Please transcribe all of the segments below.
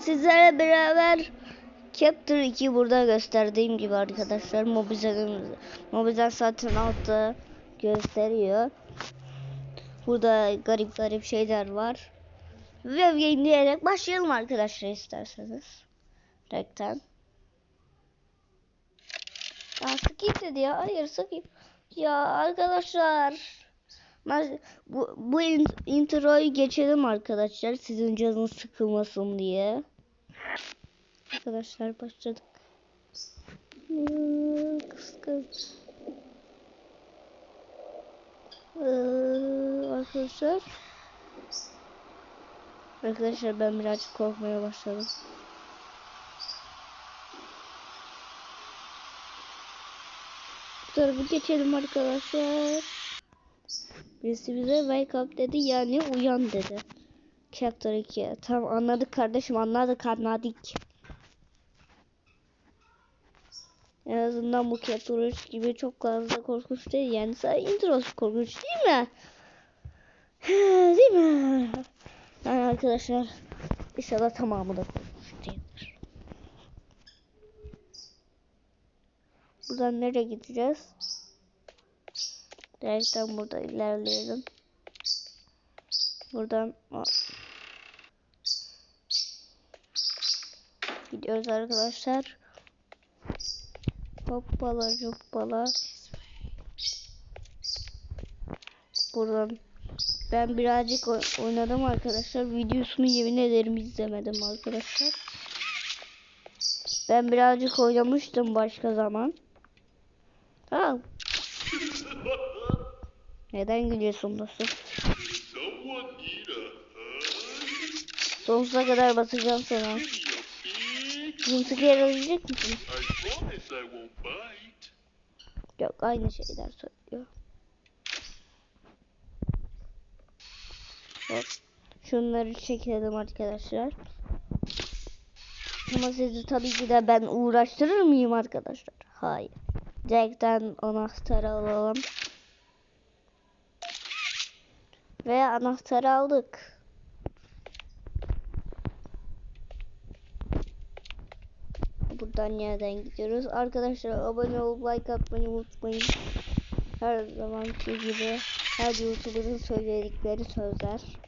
Sizlerle beraber Chapter 2 burada gösterdiğim gibi arkadaşlar Mobizen Mobizen zaten altta gösteriyor. Burada garip garip şeyler var. Ve game diyerek başlayalım arkadaşlar isterseniz. Rekten. Ya skip dedi ya. Hayır skip. Ya arkadaşlar. Bu, bu in- introyu geçelim arkadaşlar. Sizin canınız sıkılmasın diye. Arkadaşlar başladık. Kıskanç. Ee, arkadaşlar. Arkadaşlar ben birazcık korkmaya başladım. Bu tarafa geçelim arkadaşlar. Birisi bize wake up dedi yani uyan dedi. Chapter 2. Tamam anladık kardeşim anladık anladık. En azından bu Chapter 3 gibi çok fazla korkunç değil. Yani sadece introsu korkunç değil mi? değil mi? Yani arkadaşlar inşallah tamamı da korkunç değildir. Buradan nereye gideceğiz? Direkten burada ilerleyelim. Buradan gidiyoruz arkadaşlar. Hoppala hoppala. Buradan ben birazcık oy- oynadım arkadaşlar. Videosunu yemin ederim izlemedim arkadaşlar. Ben birazcık oynamıştım başka zaman. Ha. Neden gülüyorsun dostum? Sonsuza kadar basacağım sana. Give me a big. Bizim sıkı yaralayacak mısın? I promise I won't bite. Yok aynı şeyler söylüyor. Hop. Şunları çekelim arkadaşlar. Ama sizi tabii ki de ben uğraştırır mıyım arkadaşlar? Hayır. Direkten anahtarı alalım. Ve anahtarı aldık. Buradan nereden gidiyoruz? Arkadaşlar abone olup like atmayı unutmayın. Her zamanki gibi her YouTuber'ın söyledikleri sözler.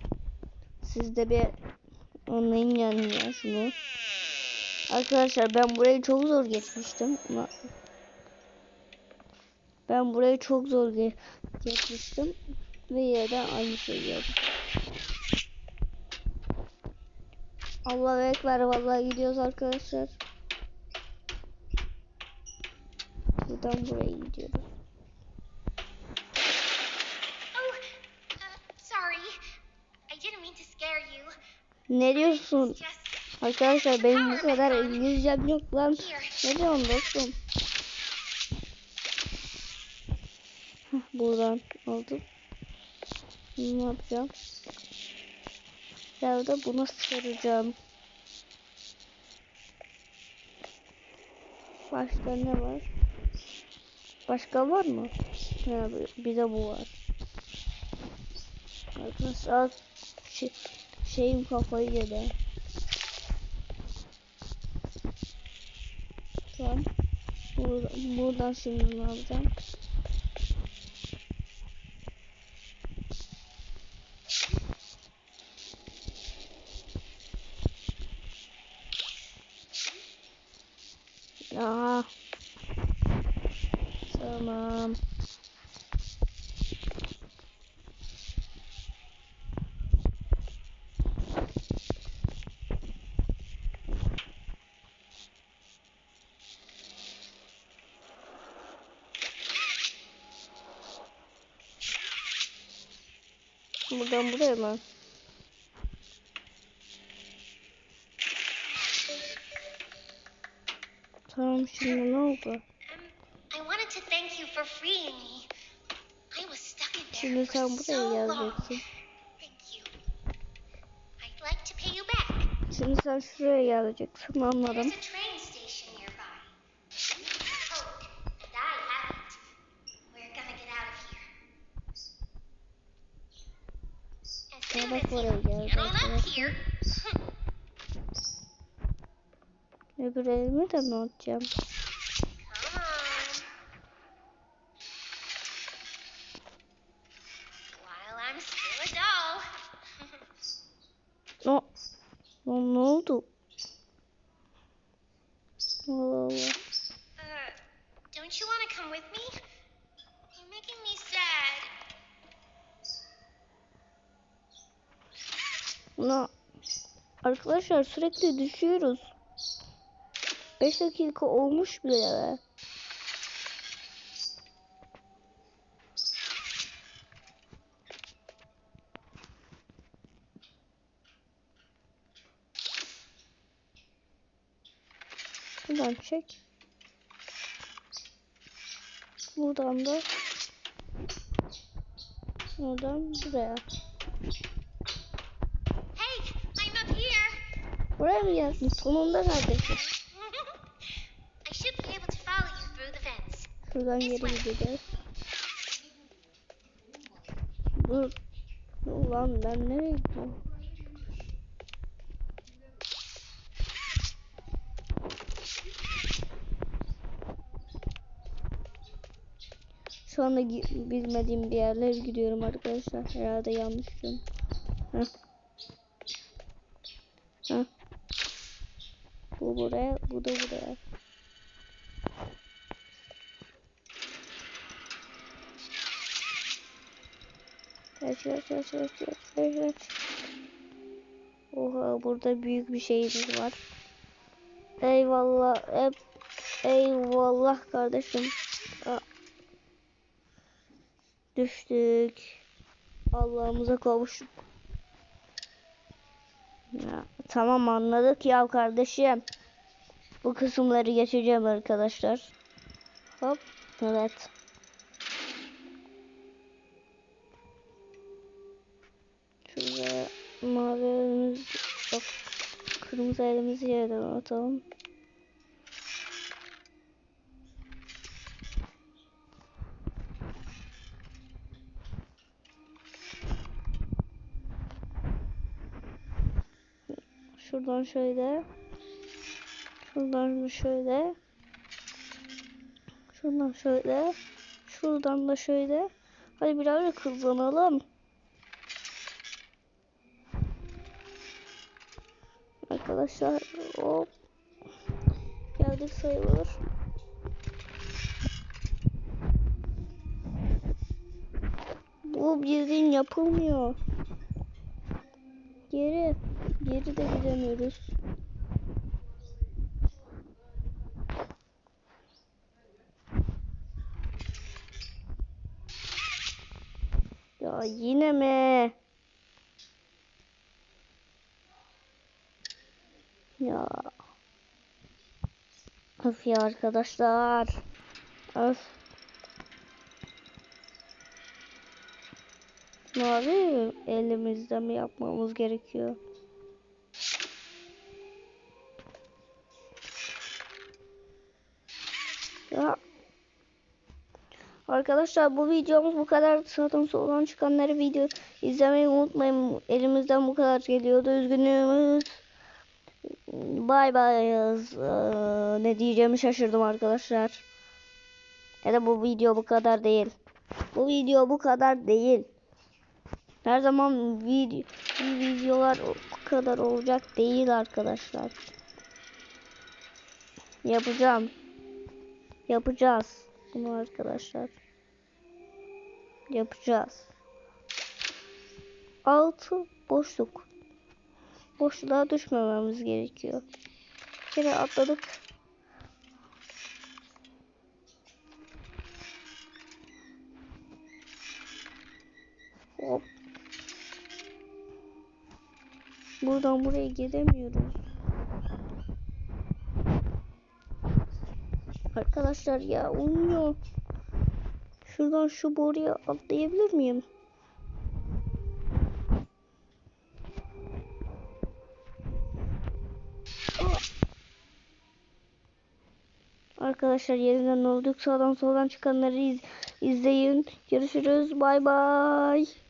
Siz de bir anlayın yani ya şunu. Arkadaşlar ben burayı çok zor geçmiştim ama ben burayı çok zor ge- geçmiştim ve yine de aynı şey gördüm. Allah ekber vallahi gidiyoruz arkadaşlar. Buradan buraya gidiyoruz. Oh, uh. Ne diyorsun? Arkadaşlar benim bu kadar İngilizcem yok lan. Ne diyorsun dostum? Buradan aldım. Ne yapacağım? Ya da buna saracağım. Başka ne var? Başka var mı? Ha, bir de bu var. Arkadaşlar şey, şeyim kafayı yedi. Tamam. Buradan, buradan şimdi ne yapacağım? Ya. Tamam. Buradan buraya mı? Tamam şimdi ne oldu? um, I wanted to thank you for freeing me. I was stuck in there Şimdi sen buraya geleceksin. Thank you. I'd like to pay you back. Şimdi sen şuraya geleceksin anladım. There's a train Öbür elimi de mi atacağım? O. Lan ne oldu? Allah Allah. uh, don't you want to come with me? You're making me sad. Buna arkadaşlar sürekli düşüyoruz. 5 dakika olmuş bile. be. Buradan çek. Buradan da buradan buraya. Hey, I'm up here. Buraya mı geldin? Sonunda neredesin? Şuradan geri gideceğiz. Dur. Ulan ben nereye gidiyorum? Şu anda bilmediğim bir yerlere gidiyorum arkadaşlar. Herhalde yanlış gidiyorum. Heh. Heh. Bu buraya, bu da buraya. Kaç kaç kaç kaç kaç kaç kaç. Oha burada büyük bir şeyimiz var. Eyvallah hep eyvallah kardeşim. Düştük. Allah'ımıza kavuştuk. Ya, tamam anladık ya kardeşim. Bu kısımları geçeceğim arkadaşlar. Hop. Evet. Kırmızı elimizi atalım. Şuradan şöyle. Şuradan şöyle. Şuradan şöyle. Şuradan da şöyle. Hadi birazcık hızlanalım. Arkadaşlar hop. Geldik sayılır. Bu bildiğin yapılmıyor. Geri. Geri de gidemiyoruz. Ya yine mi? Ya. Öf ya arkadaşlar. Öf. Mavi elimizde mi yapmamız gerekiyor? Ya. Arkadaşlar bu videomuz bu kadar. Sağdan soldan çıkanları video izlemeyi unutmayın. Elimizden bu kadar geliyordu. Üzgünümüz. Bay bay. Ee, ne diyeceğimi şaşırdım arkadaşlar. Ya da bu video bu kadar değil. Bu video bu kadar değil. Her zaman video, videolar bu kadar olacak değil arkadaşlar. Yapacağım. Yapacağız bunu arkadaşlar. Yapacağız. Altı boşluk. Boşluğa düşmememiz gerekiyor. Bir kere atladık. Hop. Buradan buraya gidemiyoruz. Arkadaşlar ya olmuyor. Şuradan şu boruya atlayabilir miyim? Arkadaşlar yerinden olduk sağdan soldan çıkanları iz- izleyin. Görüşürüz. Bay bay.